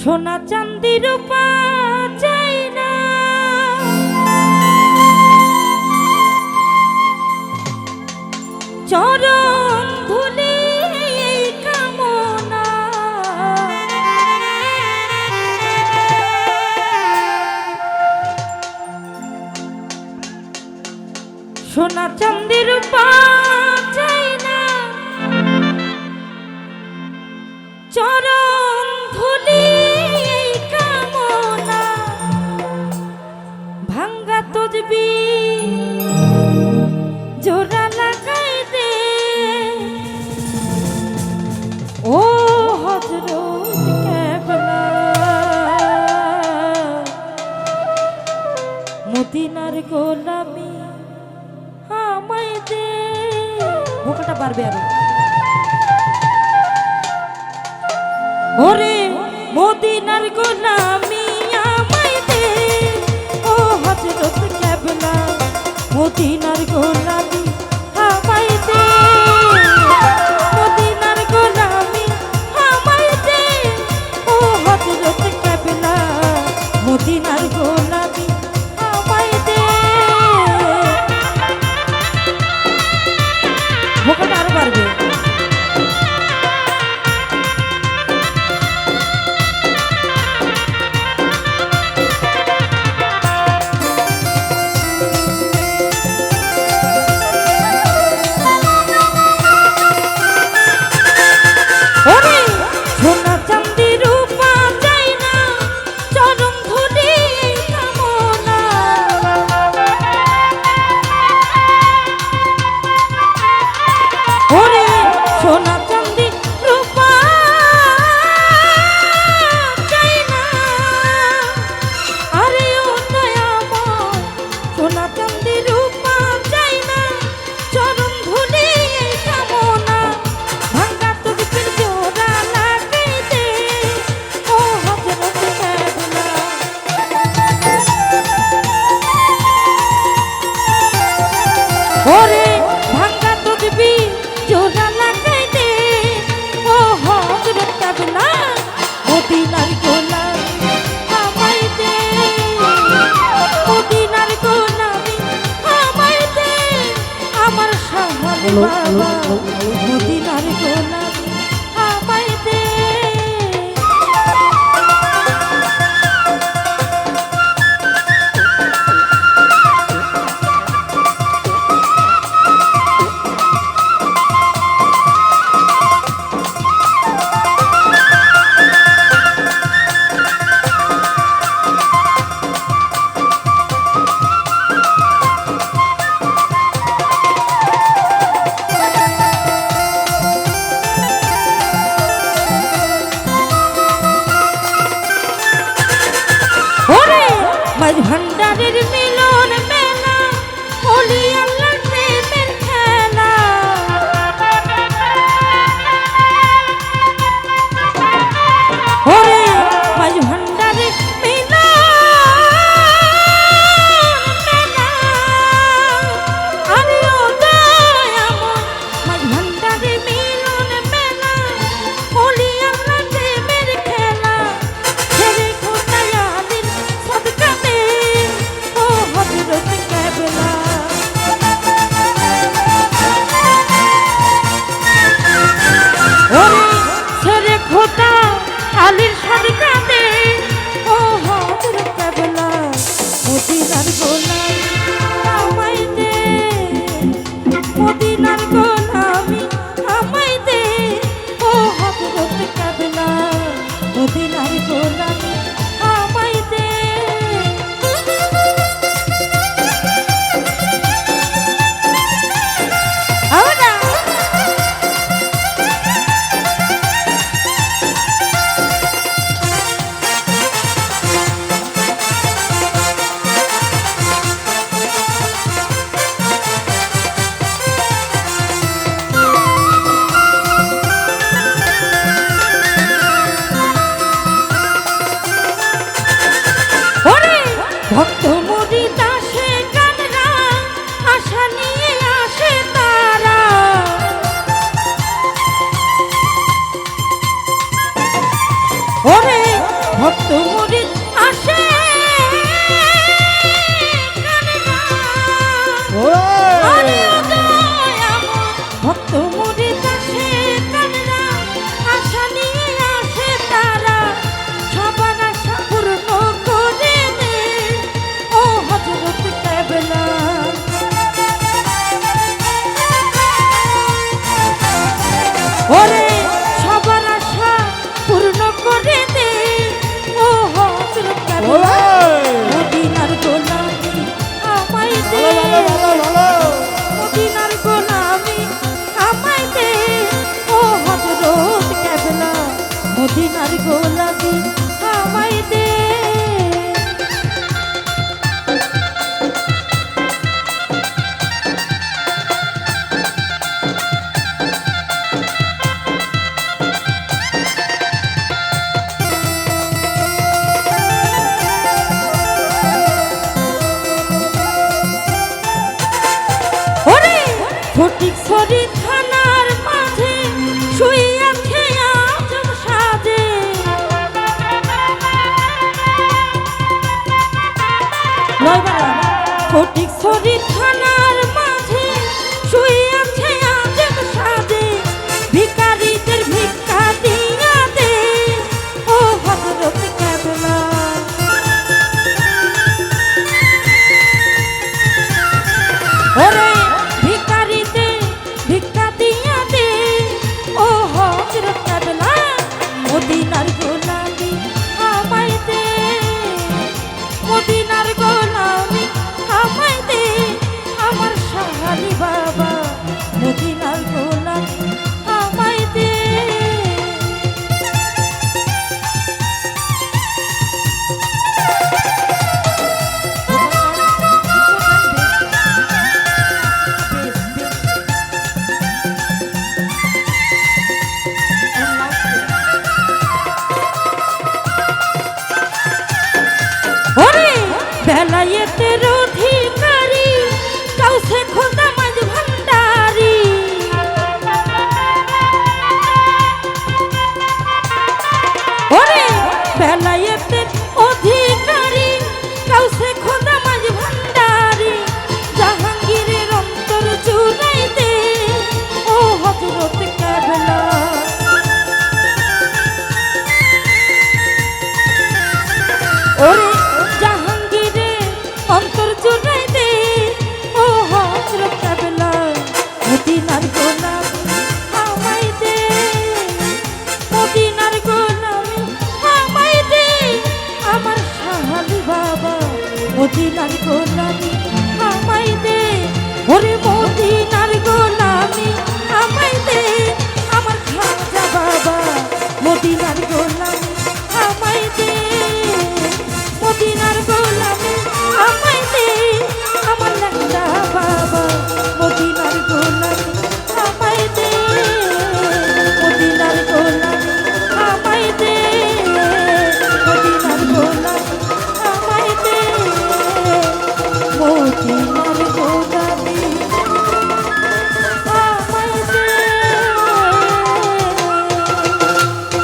সোনা চান্দি রূপা চাই না। চরণ ধুলে কামনা। সোনা চান্দি রূপা মদিনার গোলামি আমায় দে। ভোকাটা পারবে আরও। ওরে মোদিনার গোলামি ওরে ফটিক শরীর থানা। আর গোনা